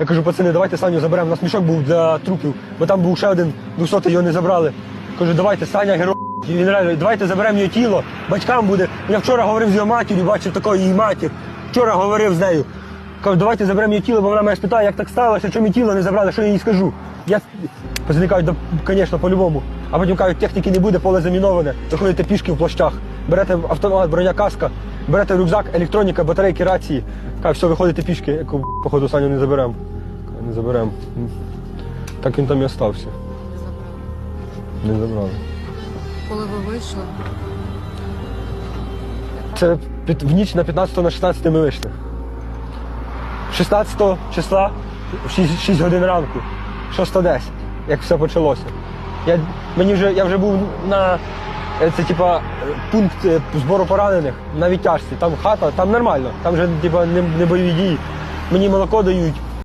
Я кажу, пацани, давайте Саню заберемо. У нас мішок був для трупів, бо там був ще один 200 його не забрали. Кажу, давайте, Саня герой. Він реально, давайте заберемо його тіло, батькам буде. Я вчора говорив з його матір'ю, бачив такої її матір. Вчора говорив з нею. Кажу, давайте заберемо її тіло, бо вона мене спитає, як так сталося, чому її тіло не забрали, що я їй скажу. Я пацани кажуть, да, звісно, по-любому. А потім кажуть, техніки не буде, поле заміноване, виходите пішки в плащах, берете автомат, броня каска, берете рюкзак, електроніка, батарейки, рації. Кажуть, все, виходите пішки, яку походу Саню не заберемо. Не заберемо. Так він там і остався. Не забрали. Коли ви вийшли, Це під, в ніч на 15 на 16 ми вийшли. 16 числа в 6, 6 годин ранку, 6.10, як все почалося. Я, мені вже, я вже був на це, типа, пункт е, збору поранених на відтяжці. Там хата, там нормально, там вже типа, не бойові дії. Мені молоко дають,